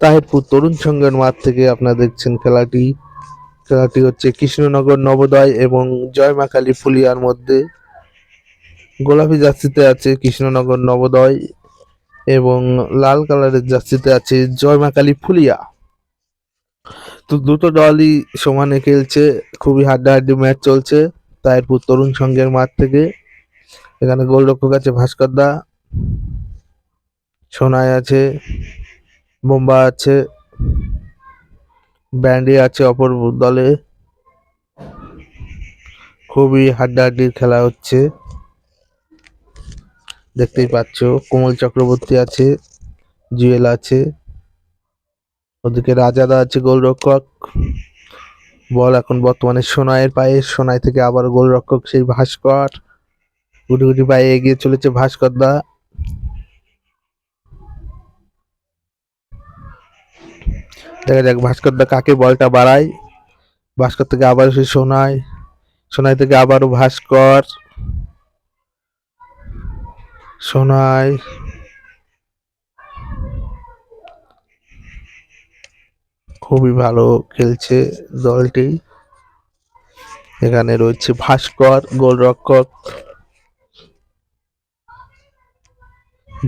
তাহিরপুর তরুণ সংঘের মাঠ থেকে আপনারা দেখছেন খেলাটি। খেলাটি হচ্ছে কৃষ্ণনগর নবোদয় এবং জয়মাকালী ফুলিয়ার মধ্যে। গোলাপি জার্সিতে আছে কৃষ্ণনগর নবোদয় এবং লাল কালারের জার্সিতে আছে জয়মাকালী ফুলিয়া। তো দুটো দলই সমানে খেলছে, খুবই হাড্ডাহাড্ডি ম্যাচ চলছে তাহিরপুর তরুণ সংঘের মাঠ থেকে। এখানে গোলরক্ষক আছে ভাস্কর দা, সোনাই আছে বোম্বা আছে, ব্যান্ডি আছে অপর দলে। খুবই হাড্ডাহাড্ডির খেলা হচ্ছে। দেখতেই পাচ্ছ, কোমল চক্রবর্তী আছে, জুয়েল আছে। ওদিকে রাজাদা আছে গোলরক্ষক। বল এখন বর্তমানে সোনাইয়ের পায়ে, সোনাই থেকে আবার গোলরক্ষক সেই ভাস্কর। গুটি গুটি পায়ে এগিয়ে চলেছে ভাস্কর দা। দেখা যাক ভাস্কর দা কাকে বলটা বাড়ায়। ভাস্কর থেকে আবার সেই সোনাই সোনাই থেকে আবারও ভাস্কর সোনাই খুবই ভালো খেলছে দলটি। এখানে রয়েছে ভাস্কর, গোলরক্ষক।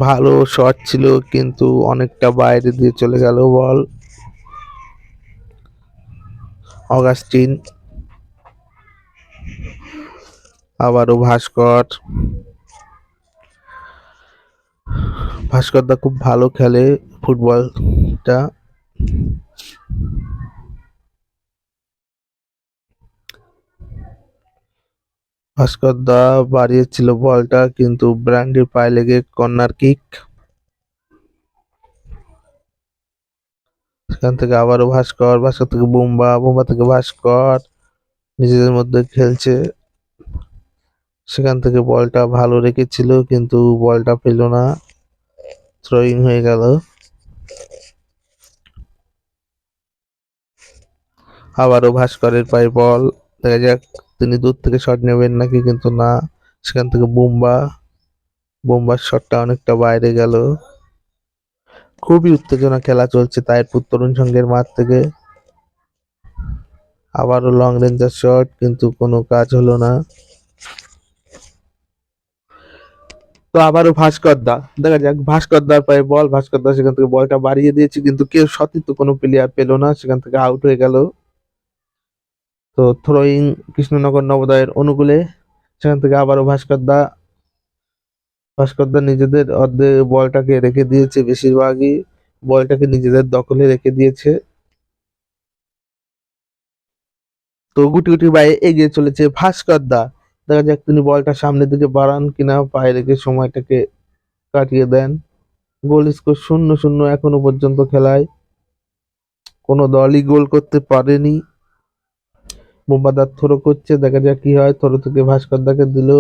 ভালো শট ছিল, কিন্তু অনেকটা বাইরে দিয়ে চলে গেল বল। অগাস্টিন, আবারও ভাস্কর। ভাস্কর দা খুব ভালো খেলে ফুটবলটা। ভাস্কর দা বাড়িয়েছিল বলটা, কিন্তু ব্র্যান্ডির পায়ে লেগে কর্নার কিক। সেখান থেকে আবারও ভাস্কর ভাস্কর থেকে বোম্বা বোম্বা থেকে ভাস্কর। নিজেদের মধ্যে খেলছে। সেখান থেকে বলটা ভালো রেখেছিল, কিন্তু বলটা পেল না। থ্রোয়িং হয়ে গেল। আবারও ভাস্করের পায়ে বল। দেখা যাক তিনি দূর থেকে শট নেবেন নাকি, কিন্তু না। সেখান থেকে বুম্বা। বুম্বার শটটা অনেকটা বাইরে গেল। খুবই উত্তেজনা খেলা চলছে তাইরপুর তরুণ সংঘের মাঠ থেকে। আবারও লং রেঞ্জার শট কিন্তু কোনো কাজ হলো না। তো আবারও ভাস্কর দা দেখা যাক ভাস্কর দার পায়ে বল ভাস্কর দা সেখান থেকে বলটা বাড়িয়ে দিয়েছে, কিন্তু কেউ সতীর্থ কোনো প্লেয়ার পেল না, সেখান থেকে আউট হয়ে গেল। তো থ্রোয়িং কৃষ্ণনগর নবোদয়ের অনুকূলে, সেখান থেকে আবারও ভাস্কর দা ভাস্কর দা নিজেদের অর্ধে বলটাকে রেখে দিয়েছে, বেশিরভাগই বলটাকে নিজেদের দখলে রেখে দিয়েছে। তো গুটি গুটি বাইরে এগিয়ে চলেছে ভাস্করদা। দেখা যাক তিনি বলটা সামনের দিকে বাড়ান কিনা, পায়ে রেখে সময়টাকে কাটিয়ে দেন। গোল স্কোর শূন্য শূন্য এখনও পর্যন্ত খেলায়। কোনো দলই গোল করতে পারেনি। বোম্বাদার থ্রো করছে, দেখা যাক কি হয়। থ্রো থেকে ভাস্কর দাকে দিল।